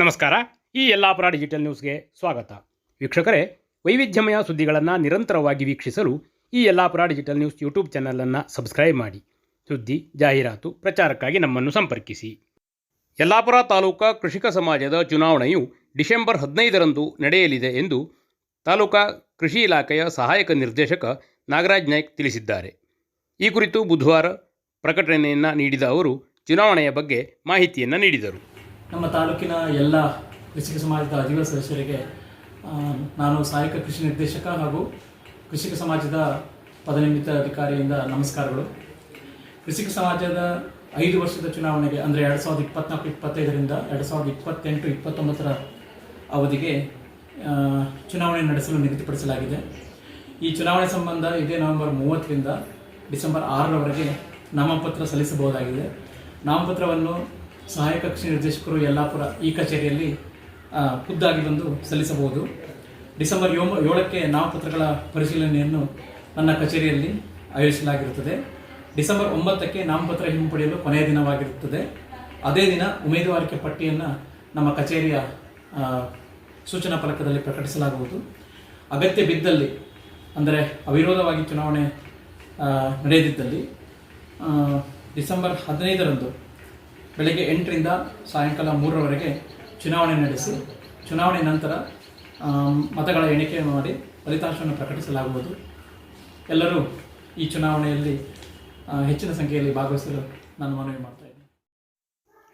ನಮಸ್ಕಾರ. ಈ ಯಲ್ಲಾಪುರ ಡಿಜಿಟಲ್ ನ್ಯೂಸ್ಗೆ ಸ್ವಾಗತ. ವೀಕ್ಷಕರೇ, ವೈವಿಧ್ಯಮಯ ಸುದ್ದಿಗಳನ್ನು ನಿರಂತರವಾಗಿ ವೀಕ್ಷಿಸಲು ಈ ಯಲ್ಲಾಪುರ ಡಿಜಿಟಲ್ ನ್ಯೂಸ್ ಯೂಟ್ಯೂಬ್ ಚಾನಲನ್ನು ಸಬ್ಸ್ಕ್ರೈಬ್ ಮಾಡಿ. ಸುದ್ದಿ, ಜಾಹೀರಾತು, ಪ್ರಚಾರಕ್ಕಾಗಿ ನಮ್ಮನ್ನು ಸಂಪರ್ಕಿಸಿ. ಯಲ್ಲಾಪುರ ತಾಲೂಕಾ ಕೃಷಿಕ ಸಮಾಜದ ಚುನಾವಣೆಯು ಡಿಸೆಂಬರ್ ಹದಿನೈದರಂದು ನಡೆಯಲಿದೆ ಎಂದು ತಾಲೂಕಾ ಕೃಷಿ ಇಲಾಖೆಯ ಸಹಾಯಕ ನಿರ್ದೇಶಕ ನಾಗರಾಜ್ ನಾಯ್ಕ್ ತಿಳಿಸಿದ್ದಾರೆ. ಈ ಕುರಿತು ಬುಧವಾರ ಪ್ರಕಟಣೆಯನ್ನು ನೀಡಿದ ಅವರು, ಚುನಾವಣೆಯ ಬಗ್ಗೆ ಮಾಹಿತಿಯನ್ನು ನೀಡಿದರು. ನಮ್ಮ ತಾಲೂಕಿನ ಎಲ್ಲ ಕೃಷಿಕ ಸಮಾಜದ ಅಧಿವ ಸದಸ್ಯರಿಗೆ ನಾನು ಸಹಾಯಕ ಕೃಷಿ ನಿರ್ದೇಶಕ ಹಾಗೂ ಕೃಷಿಕ ಸಮಾಜದ ಪದನಿಮಿತ್ತ ಅಧಿಕಾರಿಯಿಂದ ನಮಸ್ಕಾರಗಳು. ಕೃಷಿಕ ಸಮಾಜದ ಐದು ವರ್ಷದ ಚುನಾವಣೆಗೆ, ಅಂದರೆ ಎರಡು ಸಾವಿರದ ಇಪ್ಪತ್ನಾಲ್ಕು, ಇಪ್ಪತ್ತೈದರಿಂದ ಎರಡು ಸಾವಿರದ ಇಪ್ಪತ್ತೆಂಟು, ಇಪ್ಪತ್ತೊಂಬತ್ತರ ಅವಧಿಗೆ ಚುನಾವಣೆ ನಡೆಸಲು ನಿಗದಿಪಡಿಸಲಾಗಿದೆ. ಈ ಚುನಾವಣೆ ಸಂಬಂಧ ಇದೇ ನವೆಂಬರ್ ಮೂವತ್ತರಿಂದ ಡಿಸೆಂಬರ್ ಆರರವರೆಗೆ ನಾಮಪತ್ರ ಸಲ್ಲಿಸಬಹುದಾಗಿದೆ. ನಾಮಪತ್ರವನ್ನು ಸಹಾಯಕ ಕೃಷಿ ನಿರ್ದೇಶಕರು ಯಲ್ಲಾಪುರ ಈ ಕಚೇರಿಯಲ್ಲಿ ಖುದ್ದಾಗಿ ಬಂದು ಸಲ್ಲಿಸಬಹುದು. ಡಿಸೆಂಬರ್ ಏಳು ಏಳಕ್ಕೆ ನಾಮಪತ್ರಗಳ ಪರಿಶೀಲನೆಯನ್ನು ನನ್ನ ಕಚೇರಿಯಲ್ಲಿ ಆಯೋಜಿಸಲಾಗಿರುತ್ತದೆ. ಡಿಸೆಂಬರ್ ಒಂಬತ್ತಕ್ಕೆ ನಾಮಪತ್ರ ಹಿಂಪಡೆಯಲು ಕೊನೆಯ ದಿನವಾಗಿರುತ್ತದೆ. ಅದೇ ದಿನ ಉಮೇದುವಾರಿಕೆ ಪಟ್ಟಿಯನ್ನು ನಮ್ಮ ಕಚೇರಿಯ ಸೂಚನಾ ಫಲಕದಲ್ಲಿ ಪ್ರಕಟಿಸಲಾಗುವುದು. ಅಗತ್ಯ ಬಿದ್ದಲ್ಲಿ, ಅಂದರೆ ಅವಿರೋಧವಾಗಿ ಚುನಾವಣೆ ನಡೆಯದಿದ್ದಲ್ಲಿ ಡಿಸೆಂಬರ್ ಹದಿನೈದರಂದು ಬೆಳಗ್ಗೆ ಎಂಟರಿಂದ ಸಾಯಂಕಾಲ ಮೂರರವರೆಗೆ ಚುನಾವಣೆ ನಡೆಸಿ, ಚುನಾವಣೆ ನಂತರ ಮತಗಳ ಎಣಿಕೆ ಮಾಡಿ ಫಲಿತಾಂಶವನ್ನು ಪ್ರಕಟಿಸಲಾಗುವುದು. ಎಲ್ಲರೂ ಈ ಚುನಾವಣೆಯಲ್ಲಿ ಹೆಚ್ಚಿನ ಸಂಖ್ಯೆಯಲ್ಲಿ ಭಾಗವಹಿಸಲು ನಾನು ಮನವಿ ಮಾಡ್ತಾ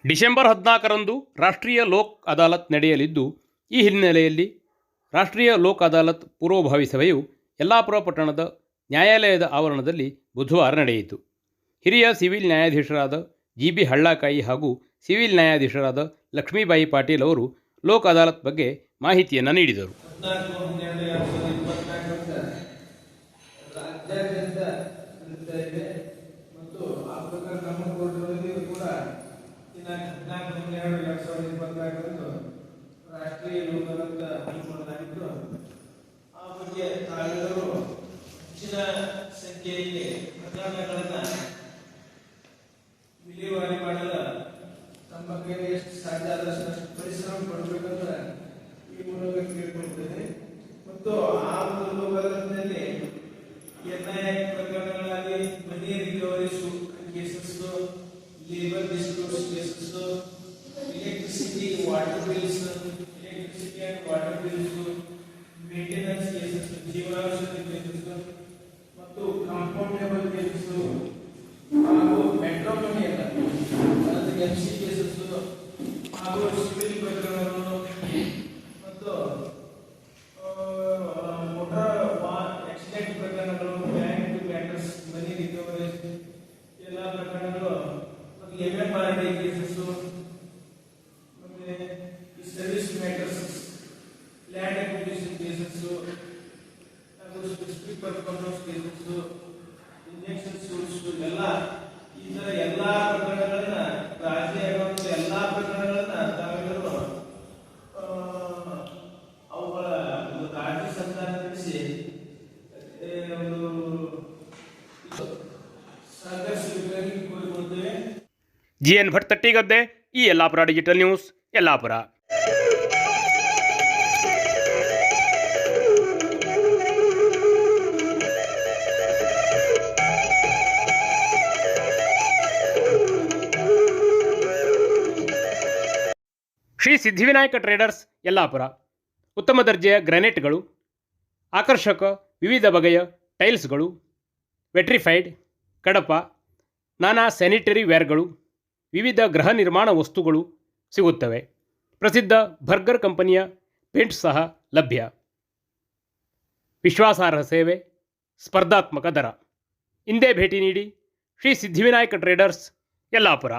ಡಿಸೆಂಬರ್ ಹದಿನಾಲ್ಕರಂದು ರಾಷ್ಟ್ರೀಯ ಲೋಕ್ ಅದಾಲತ್ ನಡೆಯಲಿದ್ದು, ಈ ಹಿನ್ನೆಲೆಯಲ್ಲಿ ರಾಷ್ಟ್ರೀಯ ಲೋಕ್ ಅದಾಲತ್ ಪೂರ್ವಭಾವಿ ಸಭೆಯು ಯಲ್ಲಾಪುರ ಪಟ್ಟಣದ ನ್ಯಾಯಾಲಯದ ಆವರಣದಲ್ಲಿ ಬುಧವಾರ ನಡೆಯಿತು. ಹಿರಿಯ ಸಿವಿಲ್ ನ್ಯಾಯಾಧೀಶರಾದ ಜಿ ಬಿ ಹಳ್ಳಾಕಾಯಿ ಹಾಗೂ ಸಿವಿಲ್ ನ್ಯಾಯಾಧೀಶರಾದ ಲಕ್ಷ್ಮೀಬಾಯಿ ಪಾಟೀಲ್ ಅವರು ಲೋಕ ಅದಾಲತ್ ಬಗ್ಗೆ ಮಾಹಿತಿಯನ್ನು ನೀಡಿದರು. ಸಂಖ್ಯೆಯಲ್ಲಿ ಪ್ರಕರಣಗಳನ್ನು ವಿಲೇವಾರಿ ಮಾಡಲ್ಲ ತಮ್ಮ ಬಗ್ಗೆ ಎಷ್ಟು ಸಾಧ್ಯ ಆದಷ್ಟು ಪರಿಶ್ರಮ ಪಡಬೇಕಂತ ಈ ಮೂಲಕ ಕೇಳ್ಕೊಳ್ತೇನೆ. ಮತ್ತು ಆ ಒಂದು ಬರದಲ್ಲಿ ಎನ್ಐ ಪ್ರಕರಣಗಳಲ್ಲಿ money recovery cases labour disputes cases electricity water bills ಎಲ್ಲ ಪ್ರಕರಣಗಳು ಮತ್ತು M M R D cases ಮತ್ತೆ ಈ service matters land acquisition cases ಹಾಗೂ specific performance cases injunction suits ಎಲ್ಲ ಈ ತರ ಎಲ್ಲಾ ಪ್ರಕರಣಗಳನ್ನ ರಾಜ್ಯ ಆಗುವಂತ ಎಲ್ಲಾ ಪ್ರಕರಣಗಳನ್ನ ತಾವೆಲ್ಲರೂ ಆ, ಅವುಗಳ ಒಂದು ಕಾಳಜಿ ಸಂಧಾನ ನಡೆಸಿ ಏ, ಒಂದು ಸಹಕರಿಸಬೇಕಾಗಿ ಕೋರಿಕೊಳ್ತೇವೆ ಜಿ ಎನ್ ಭಟ್ ತಟ್ಟಿಗದ್ದೆ ಈ Yellapur digital news Yellapur. Shri Siddhivinayak traders Yellapur. ಉತ್ತಮ ದರ್ಜೆಯ ಗ್ರಾನೈಟ್ಗಳು, ಆಕರ್ಷಕ ವಿವಿಧ ಬಗೆಯ ಟೈಲ್ಸ್ಗಳು, ವೆಟ್ರಿಫೈಡ್, ಕಡಪ, ನಾನಾ ಸ್ಯಾನಿಟರಿ ವೇರ್ಗಳು ವಿವಿಧ ಗೃಹ ನಿರ್ಮಾಣ ವಸ್ತುಗಳು ಸಿಗುತ್ತವೆ. ಪ್ರಸಿದ್ಧ ಬರ್ಗರ್ ಕಂಪನಿಯ ಪೇಂಟ್ ಸಹ ಲಭ್ಯ. ವಿಶ್ವಾಸಾರ್ಹ ಸೇವೆ, ಸ್ಪರ್ಧಾತ್ಮಕ ದರ. ಹಿಂದೆ ಭೇಟಿ ನೀಡಿ ಶ್ರೀ ಸಿದ್ಧಿವಿನಾಯಕ ಟ್ರೇಡರ್ಸ್ ಯಲ್ಲಾಪುರ.